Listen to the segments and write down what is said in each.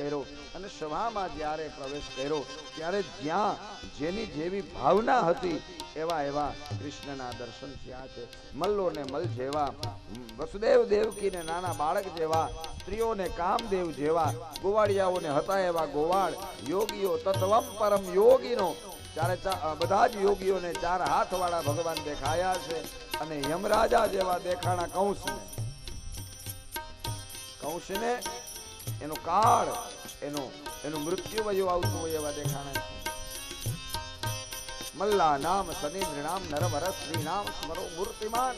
કર્યો અને સભામાં જ્યારે પ્રવેશ કર્યો, ત્યારે જ્યાં જેની જેવી ભાવના હતી, એવા એવા કૃષ્ણના દર્શન થયા છે. મલ્લો ને મલ જેવા વસુદેવ દેવકી ને નાના બાળક જેવા સ્ત્રીઓને કામદેવ જેવા ગોવાળિયાઓને હતા એવા ગોવાળ, યોગીઓ, તત્વમ પરમ યોગીનો. ચારે બધા જ યોગીઓને ચાર હાથ વાળા ભગવાન દેખાયા છે અને યમરાજા જેવા દેખાણા કંસને. કંસને એનો કાળ, એનો, એનું મૃત્યુ વયું આવતું હોય એવા દેખાણા મલ્લા નામ શનિ નૃણામ નરવર શ્રી નામ, સ્મરો, મૂર્તિમાન.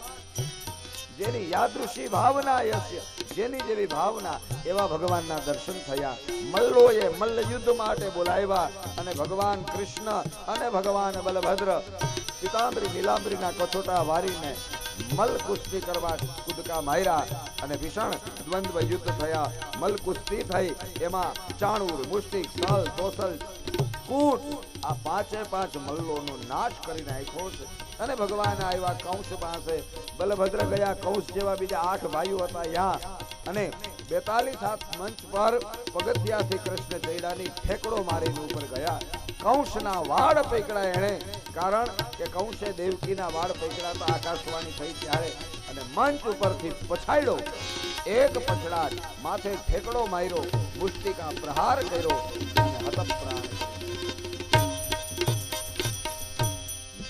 જેની યાદૃશી ભાવના યસ્ય જેની જેવી ભાવના એવા ભગવાનના દર્શન થયા. મલ્લોએ મલ્લ યુદ્ધ માટે બોલાવ્યા અને ભગવાન કૃષ્ણ અને ભગવાન બલભદ્ર, પિતાંબરી, નીલાંબરીના કઠોટા વારીને મલ કુસ્તી કરવા કુદકા માર્યા અને ભીષણ દ્વંદ્વ યુદ્ધ થયા. મલ કુસ્તી થઈ. એમાં ચાણુર મુષ્ટિક સલ તોસલ કૂટ, આ પાંચે પાંચ મલ્લોનો નાશ કરી નાખ્યો છે. અને ભગવાન આવ્યા કંસ પાસે બલભદ્ર ગયા. કંસ જેવા બીજા આઠ ભાઈઓ હતા યા. અને બેતાલીસ હાથ મંચ પર પગથિયાથી કૃષ્ણ ચૈડાની ઠેકડો મારીને ઉપર ગયા. કંસના વાળ પૈકડા એણે. કારણ કે કંસે દેવકીના વાળ પૈકડા તો આકાશવાણી થઈ ત્યારે અને મંચ ઉપરથી પછાડ્યો. એક પછડાટ માથે ઠેકડો માર્યો, મુષ્ટિકા પ્રહાર કર્યો અને હતપ્રાણ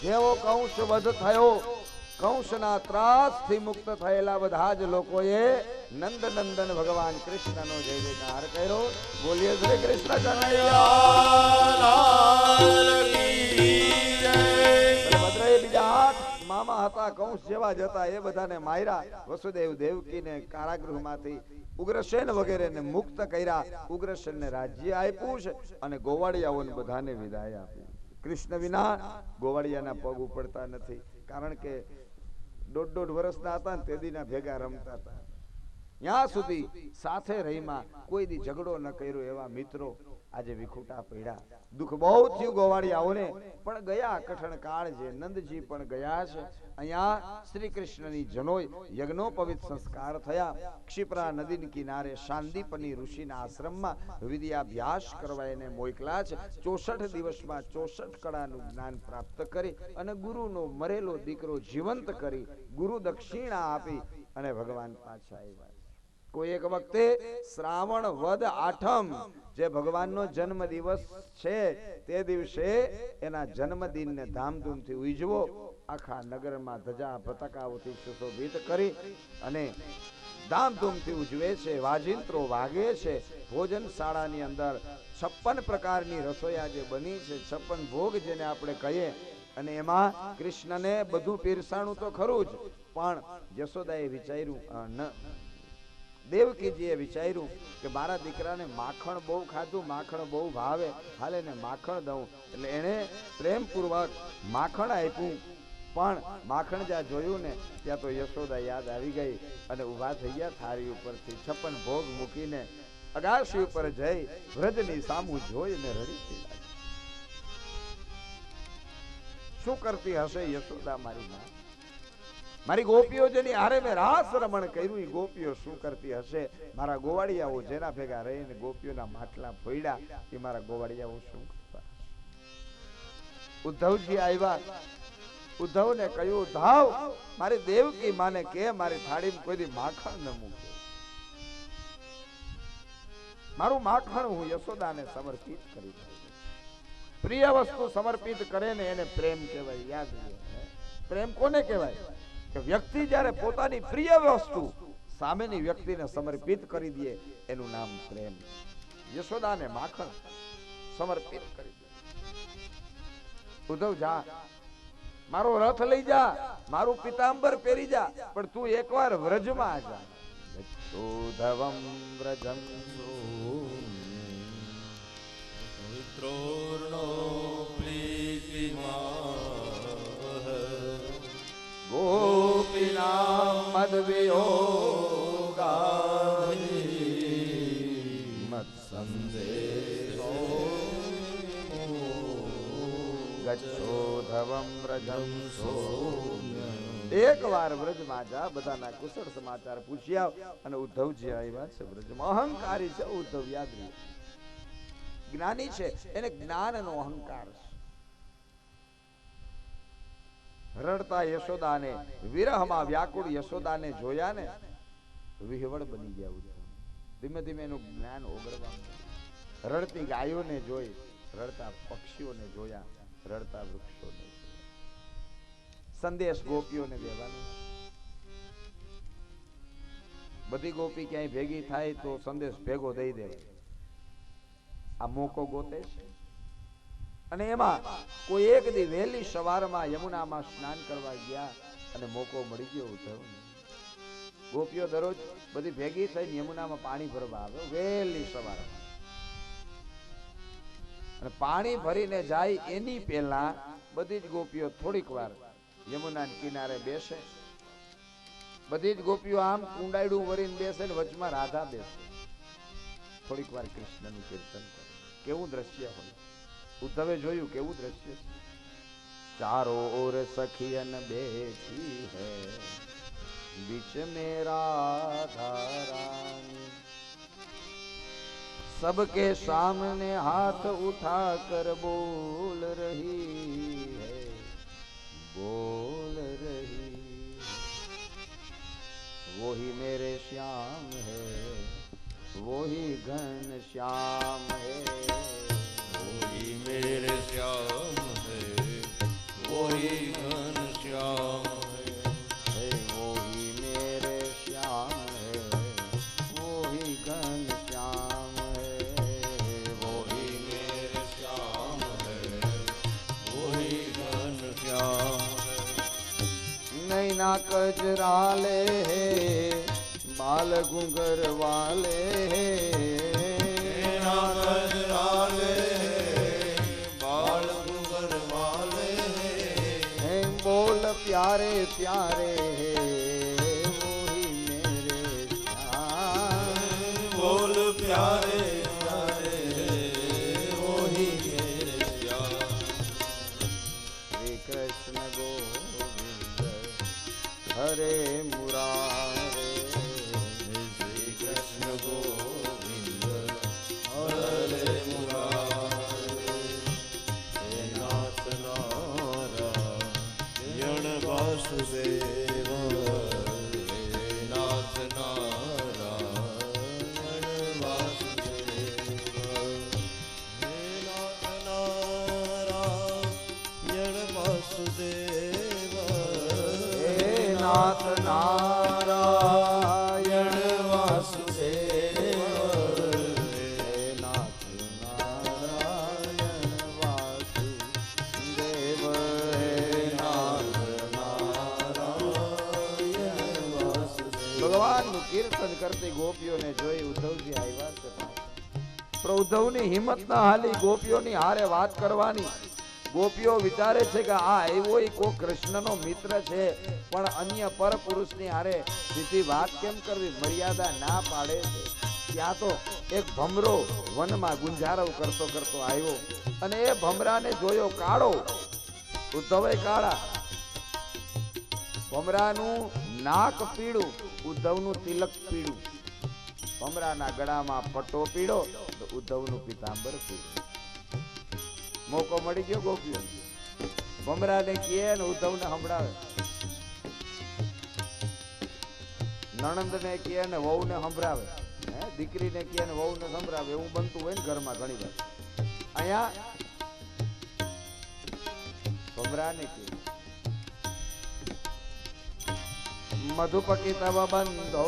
જેવો કંસ વધ થયો, કંસના ત્રાસથી મુક્ત થયેલા બધા જ લોકોએ નંદ નંદન ભગવાન કૃષ્ણનો જય જયકાર કર્યો. બોલીએ શ્રી કૃષ્ણ કનૈયા મામા હતા કંસ જેવા જ હતા એ બધાને માર્યા. વસુદેવ દેવકીને કારાગૃહમાંથી ઉગ્રસેન વગેરેને મુક્ત કર્યા. ઉગ્રસેનને રાજ્ય આપ્યું છે અને ગોવાળિયાઓને બધાને વિદાય આપી. કૃષ્ણ વિના ગોવાળિયાના પગ ઉપડતા નથી. કારણ કે દોઢ દોઢ વર્ષના હતા ને તે દીના ભેગા રમતા હતા. ત્યાં સુધી સાથે રહીમાં કોઈ દી ઝઘડો ન કર્યો એવા મિત્રો આજે વિખૂટા પડ્યા. દુઃખ બહુ થયું ગોવાળિયાઓને, પણ ગયા કઠણ કાળ છે નંદજી પણ ગયા છે. અહીંયા શ્રી કૃષ્ણની જનોય યજ્ઞોપવિત સંસ્કાર થયા. ક્ષિપ્રા નદીની કિનારે શાંદીપની ઋષિના આશ્રમમાં વિદ્યાભ્યાસ કરવા એને મોકલા છે. ચોસઠ દિવસમાં ચોસઠ કળાનું જ્ઞાન પ્રાપ્ત કરી અને ગુરુનો મરેલો દીકરો જીવંત કરી ગુરુ દક્ષિણા આપી અને ભગવાન પાછા આવ્યા. કોઈ એક વખતે શ્રાવણ વદ આઠમ, જે ભગવાનનો જન્મ દિવસ છે, તે દિવસે એના જન્મદિનને ધામધૂમથી ઉજવો. આખા નગરમાં ધજા પતાકાઓથી સુશોભિત કરી અને ધામધૂમથી ઉજવે છે, વાજિંત્રો વાગે છે. ભોજન શાળાની અંદર છપ્પન પ્રકારની રસોઈયા જે બની છે, છપ્પન ભોગ જેને આપણે કહીએ. અને એમાં કૃષ્ણને બધું પીરસાણું તો ખરું જ, પણ યશોદાએ વિચાર્યું ન. દેવકીજીએ વિચાર્યું કે મારા દીકરાને માખણ બહુ ખાધું, માખણ બહુ ભાવે, હાલે ને માખણ દઉં. એટલે એણે પ્રેમપૂર્વક માખણ આપ્યું. પણ માખણ જ્યાં જોયું ને, ત્યાં તો યશોદા યાદ આવી ગઈ અને ઊભા થઈ ગયા થાળી ઉપરથી. છપ્પન ભોગ મૂકીને અગાશી ઉપર જઈ વ્રજની સામું જોઈને રડી. શું કરતી હશે યશોદા મારી માં? મારી ગોપીઓ જેની હારે મેં રાસ રમણ કર્યું એ ગોપીઓ શું કરતી હશે? મારા ગોવાળિયાઓ જેના ભેગા રહીને ગોપીઓના માટલા ફોડ્યા એ મારા ગોવાળિયાઓ શું કરતા ઉદ્ધવજી આવ્યા ઉદ્ધવને કહ્યું ધાવ મારી દેવકી માને કે મારી થાળીમાં કોઈ માખણ ન મૂકે. મારું માખણ હું યશોદાને સમર્પિત કરી પ્રિય વસ્તુ સમર્પિત કરે ને એને પ્રેમ કહેવાય, યાદ પ્રેમ કોને કહેવાય? કે વ્યક્તિ જ્યારે પોતાની પ્રિય વસ્તુ સામેની વ્યક્તિને સમર્પિત કરી દે, એનું નામ પ્રેમ. યશોદાને માખણ સમર્પિત કરી દે. ઉદ્ધવ, જા. મારો રથ લઈ જા, મારું પિતાંબર પહેરી જા, પણ તું એકવાર વ્રજમાં જા. ઉદ્ધવમ વ્રજમ. એક વાર વ્રજમાં જા, બધાના કુશળ સમાચાર પૂછી આવ અને ઉદ્ધવજી આવ્યા છે વ્રજમાં અહંકારી છે ઉદ્ધવ યાદ રહે જ્ઞાની છે, એને જ્ઞાનનો અહંકાર છે રડતા યશોદાને, વિરહમાં વ્યાકુળ યશોદાને જોયા ને વિહવળ બની ગયા ઉદ્ધવ ધીમે ધીમે એનું જ્ઞાન ઓગળવા. રડતી ગાયોને જોઈ, રડતા પક્ષીઓને જોયા, રડતા વૃક્ષોને. સંદેશ ગોપીઓને દેવાનો. બધી ગોપી ક્યાંય ભેગી થાય તો સંદેશ ભેગો દઈ દે. આ મોકો ગોતે છે. અને એમાં કોઈ એક દી વહેલી સવારમાં યમુનામાં સ્નાન કરવા ગયા અને મોકો મળી ગયો ઉદ્ધવને ગોપીઓ દરરોજ બધી ભેગી થઈને યમુનામાં પાણી ભરવા આવે, વહેલી સવારમાં. અને પાણી ભરીને જાય એની પહેલા બધી જ ગોપીઓ થોડીક વાર યમુના કિનારે બેસે બધી જ ગોપીઓ આમ કુંડાયડું વરીને બેસે ને વચમાં રાધા બેસે થોડીક વાર કૃષ્ણનું કીર્તન કરે કેવું દ્રશ્ય હોય ઉદ્ધવે જોયું કેવું દ્રશ્ય છે ચારો ઓર સખિયન બેઠી હૈ बीच में राधा रानी सबके सामने हाथ उठा कर बोल रही है बोल रही। वो ही मेरे श्याम है वो ही घन श्याम है। वो ही मेरे श्याम है वो ही घन श्याम ના કજરાલે બાલ ઘુંઘર વાલે. બોલ પ્યારે પ્યારે વોહી મેરે બોલ પ્યારે નાથ નારાયણ કીર્તન કરતી ગોપીઓને જોઈ ઉદ્ધવજી આવ્યા છે. પણ ઉદ્ધવની હિંમત ના હાલી, ગોપીઓની હારે વાત કરવાની. ગોપીઓ વિચારે છે કે આ એવો કોઈ કૃષ્ણનો મિત્ર છે, પણ અન્ય પર પુરુષની હારે સીધી વાત કેમ કરવી? મર્યાદા ના પાડે છે. ત્યાં તો એક ભમરો વનમાં ગુંજારવ કરતો કરતો આવ્યો અને એ ભમરાને જોયો, કાળો ઉદ્ધવે કાળા ભમરાનું નાક પીળું, ઉદ્ધવનું તિલક પીળું. ભમરાના ગળામાં પટ્ટો પીળો, તો ઉદ્ધવનું પિતાંબર પીળું. મોકો મળી ગયો ગોપીઓ. ભમરાને કહે ને ઉદ્ધવને સંભળાવે. નણંદને કહે ને વહુને સંભળાવે. હે, દીકરીને કહે ને સંભળાવે. એવું બનતું હોય ને ઘરમાં ઘણી વાર. અહીંયા ભમરાને કહે મધુપકી તવ બંધો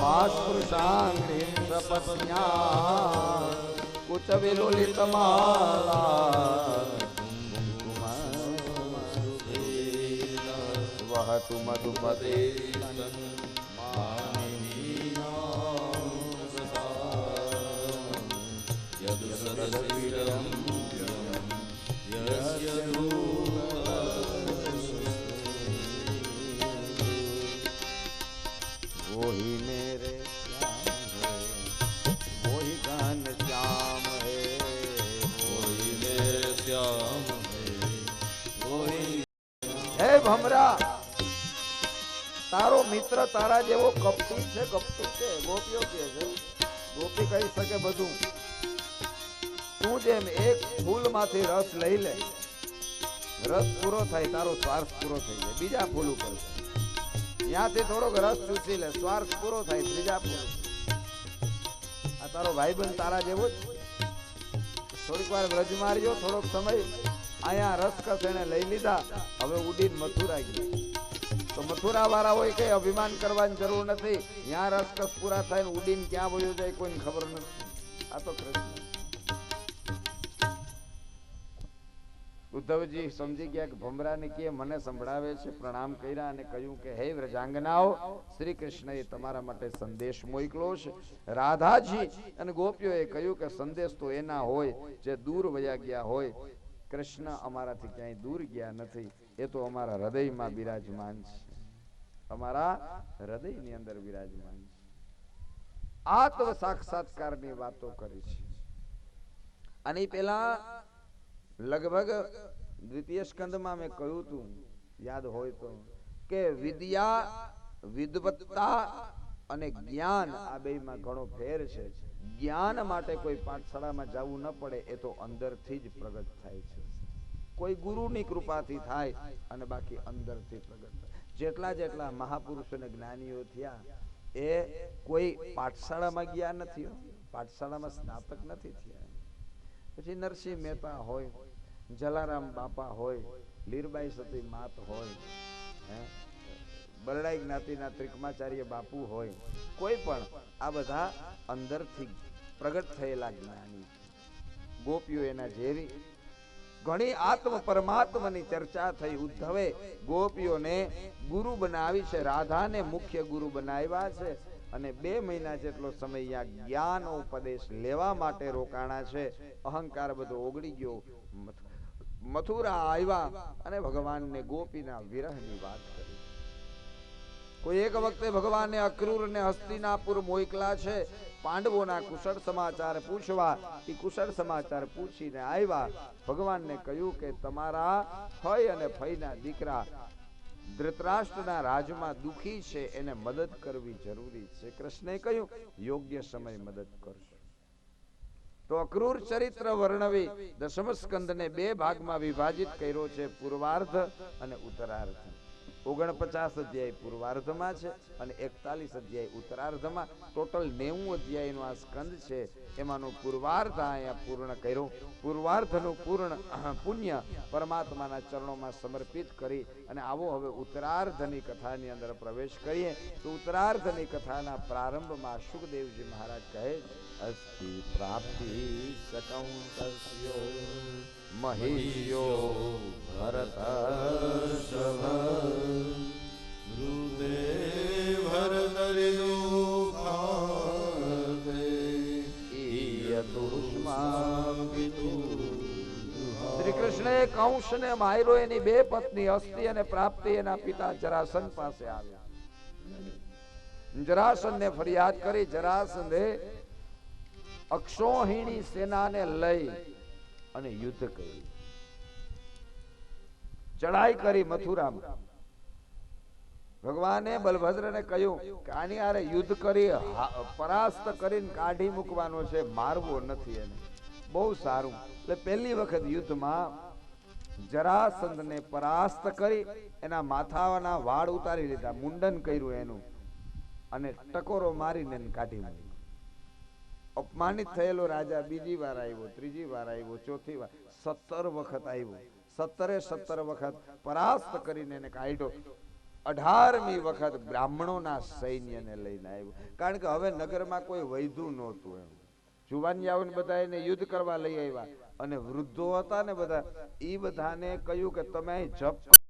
માસ્પૃશાંગ્રીમ સપત્ન્યા કુચ વિલુલિત માલા વહતુ મધુપતે वही હે ભમરા તારો મિત્ર તારા જેવો કપટી છે કપટી છે. ગોપીઓ કે છે, ગોપી કહી શકે બધું. તું જેમ એક ફૂલમાંથી રસ લઈ લે, રસ પૂરો થાય, તારો સ્વાર્થ પૂરો થઈ જાય. બીજા ફૂલ ઉપર ત્યાંથી થોડોક રસ ચૂસી લે, સ્વાર્થ પૂરો થાય, ત્રીજા ફૂલ આ તારો ભાઈબંધ તારા જેવો જ. થોડીક વાર વ્રજ માર્યો, થોડોક સમય અહીંયા રસકસ એને લઈ લીધા. હવે ઉડીન મથુરા ગયા તો મથુરા વાળા હોય કઈ અભિમાન કરવાની જરૂર નથી. ત્યાં રસકસ પૂરા થાય ને ઉડીને ક્યાં વયો જાય કોઈને ખબર નથી. આ તો કૃષ્ણ ઉદ્ધવજી સમજી ગયા કે ભમરાને કે મને સંભળાવે છે, પ્રણામ કર્યા અને કહ્યું કે, હે વ્રજાંગનાઓ, શ્રી કૃષ્ણએ તમારા માટે સંદેશ મોકલો છે. રાધાજી અને ગોપીઓએ કહ્યું કે સંદેશ તો એના હોય, જે દૂર વયા ગયા હોય. કૃષ્ણ અમારાથી ક્યાંય દૂર ગયા નથી. એ તો અમારા હૃદયમાં બિરાજમાન છે. અમારા હૃદયની અંદર બિરાજમાન છે. આત્મ સાક્ષાત્કારની વાતો કરી છે. ઈ પેલા લગભગ દ્વિતીય સ્કંદમાં મેં કહ્યું હતું યાદ હોય તો, કે વિદ્યા વિદવત્તા અને જ્ઞાન આ બેમાં ઘણો ફેર છે. જ્ઞાન માટે કોઈ પાઠશાળામાં જવું ન પડે, એ તો અંદરથી જ પ્રગટ થાય છે. કોઈ ગુરુની કૃપાથી થાય અને બાકી અંદરથી પ્રગટ થાય. જેટલા જેટલા મહાપુરુષો અને જ્ઞાનીઓ થયા, એ કોઈ પાઠશાળામાં ગયા નથી પાઠશાળામાં સ્નાતક નથી થયા. પછી નરસિંહ મહેતા હોય, જલારામ બાપા હોય, લીરબાઈ સતી માત હોય, હે? બરડાઈ જ્ઞાતિના ત્રિકમાચાર્ય બાપુ હોય, કોઈ પણ આ બધા અંદરથી પ્રગટ થયેલા જ્ઞાની. ગોપીઓ એના જેવી ઘણી આત્મ પરમાત્માની ચર્ચા થઈ. ઉદ્ધવે ગોપીઓને ગુરુ બનાવી છે, રાધાને મુખ્ય ગુરુ બનાવ્યા છે અને બે મહિના જેટલો સમય અહીંયા જ્ઞાન ઉપદેશ લેવા માટે રોકાણા છે. અહંકાર બધો ઓગળી ગયો. મથુરા આવ્યા અને ભગવાનને ગોપીના વિરહની વાત કરી. કોઈ એક વખતે ભગવાને અક્રૂર ને હસ્તિનાપુર મોકલા છે. પાંડવોના કુશળ સમાચાર પૂછવા એ કુશળ સમાચાર પૂછીને આવ્યા. ભગવાનને કહ્યું કે તમારા ફય અને ફયના દીકરા ધૃતરાષ્ટ્રના રાજમાં દુખી છે, એને મદદ કરવી જરૂરી છે. કૃષ્ણે કહ્યું, યોગ્ય સમય મદદ કરશો તો અક્રૂર ચરિત્ર વર્ણવી દશમ સ્કંદને બે ભાગમાં વિભાજિત કર્યો છે, પૂર્વાર્ધ અને ઉત્તરાર્ધ. ઓગણપચાસ અધ્યાય પૂર્વાર્ધમાં છે અને એકતાલીસ અધ્યાય ઉત્તરાર્ધમાં. ટોટલ નેવું અધ્યાયનો આ સ્કંદ છે. એમાંનો પૂર્વાર્ધ અહીંયા પૂર્ણ કર્યો. પૂર્વાર્ધનું પૂર્ણ પુણ્ય પરમાત્માના ચરણોમાં સમર્પિત કરી અને આવો હવે ઉત્તરાર્ધની કથાની અંદર પ્રવેશ કરીએ. તો ઉત્તરાર્ધની કથાના પ્રારંભમાં સુખદેવજી મહારાજ કહે છે, અસ્તિ પ્રાપ્તિ શકૌંતસ્યો મહિષ્યો ભરત શ્રી કૃષ્ણએ કંસને માયરો એની બે પત્ની અસ્તિ અને પ્રાપ્તિ એના પિતા જરાસન પાસે આવ્યા. જરાસનને ફરિયાદ કરી જરાસંધે અક્ષોહિણી સેનાને લઈ અને યુદ્ધ કર્યું. ચડાઈ કરી મથુરામાં. ભગવાને બલભદ્રને કહ્યું કે આની આરે યુદ્ધ કરી પરાસ્ત કરીને કાઢી મૂકવાનો છે, મારવો નથી એને. બહુ સારું. એટલે પહેલી વખત યુદ્ધમાં જરાસંધને પરાસ્ત કરી, એના માથાના વાળ ઉતારી લીધા, મુંડન કર્યું એનું. અને ટકોરો મારીને કાઢી મૂક્યો. અપમાનિત થયેલો રાજા બીજી વાર આવ્યો, ત્રીજી વાર આવ્યો, ચોથી વાર, સત્તર વખત આવ્યો. સત્તરે સત્તર વખત પરાસ્ત કરીને એને કાઢ્યો. અઢારમી વખત બ્રાહ્મણોના સૈન્યને લઈને આવ્યો. કારણ કે હવે નગરમાં કોઈ વૈધુ નહોતું એમ. જુવાનિયાઓને બધા એને યુદ્ધ કરવા લઈ આવ્યા અને વૃદ્ધો હતા ને બધા એ બધાને કહ્યું કે તમે જપ